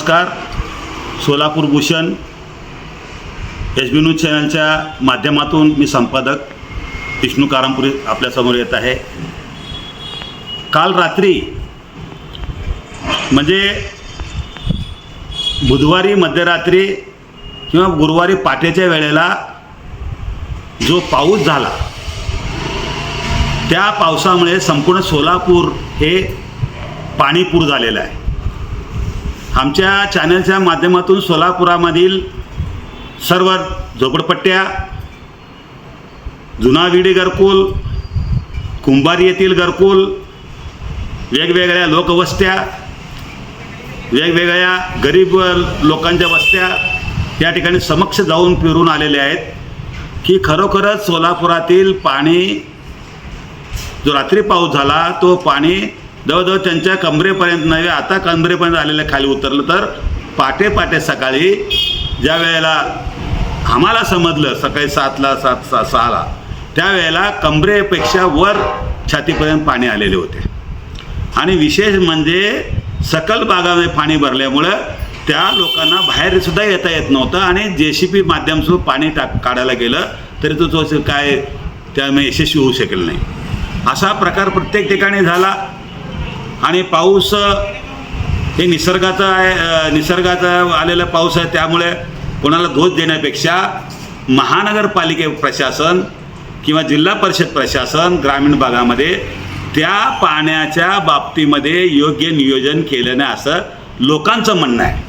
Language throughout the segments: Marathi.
नमस्कार. Solapur Bhushan H B news चॅनलच्या माध्यमातून मी संपादक विष्णू कारामपुरी आपल्यासमोर येत आहे. काल रात्री म्हणजे बुधवारी मध्यरात्री किंवा गुरुवारी पाटेच्या वेळेला जो पाऊस झाला त्या पावसामुळे संपूर्ण सोलापूर हे पाणीपूर झालेलं आहे. आमच्या चॅनलच्या माध्यमातून सोलापुरामधील सर्व झोपडपट्ट्या जुनाविडी घरकुल कुंभारी येथील घरकुल वेगवेगळ्या लोकवस्त्या वेगवेगळ्या गरीब लोकांच्या वस्त्या या ठिकाणी समक्ष जाऊन फिरून आलेले आहेत की खरोखरच सोलापुरातील पाणी जो रात्री पाऊस झाला तो पाणी जवळजवळ त्यांच्या कमरेपर्यंत नव्हे आता कमरेपर्यंत आलेलं खाली उतरलं तर पाटे पाटे सकाळी ज्या वेळेला आम्हाला समजलं सकाळी सातला सात सा सहाला त्यावेळेला कमरेपेक्षा वर छातीपर्यंत पाणी आलेले होते. आणि विशेष म्हणजे सकल भागामध्ये पाणी भरल्यामुळं त्या लोकांना बाहेरसुद्धा येता येत नव्हतं आणि जे सी पी माध्यमसुद्धा पाणी टाक काढायला गेलं तरी तो तो काय त्यामुळे यशस्वी होऊ शकेल नाही. असा प्रकार प्रत्येक ठिकाणी झाला. आणि पाऊस हे निसर्गाचा आहे निसर्गाचा आलेला पाऊस आहे त्यामुळे कोणाला दोष देण्यापेक्षा महानगरपालिके प्रशासन किंवा जिल्हा परिषद प्रशासन ग्रामीण भागामध्ये त्या पाण्याच्या बाबतीमध्ये योग्य नियोजन केलं नाही असं लोकांचं म्हणणं आहे.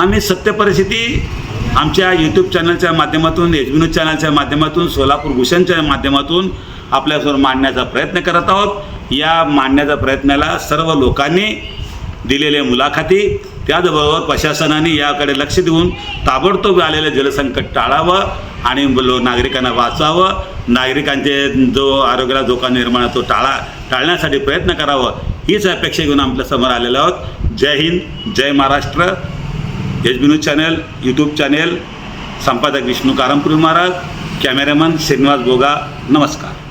आम्ही सत्य परिस्थिती आमच्या यूट्यूब चॅनलच्या माध्यमातून एच बी न्यूज चॅनलच्या माध्यमातून सोलापूर भूषणच्या माध्यमातून आपल्यासमोर मांडण्याचा प्रयत्न करत आहोत. या मांडण्याच्या प्रयत्नाला सर्व लोकांनी दिलेल्या मुलाखती त्याचबरोबर प्रशासनाने याकडे लक्ष देऊन ताबडतोब आलेलं जलसंकट टाळावं आणि लो नागरिकांना वाचावं. नागरिकांचे जो आरोग्याला धोका निर्माण आहे तो टाळा टाळण्यासाठी प्रयत्न करावं. हीच अपेक्षा घेऊन आपल्यासमोर आलेलो आहोत. Jai Hind Jai Maharashtra. H B news channel YouTube channel. संपादक विष्णू कारंपुरी महाराज. कॅमेरामन श्रीनिवास बोगा. नमस्कार.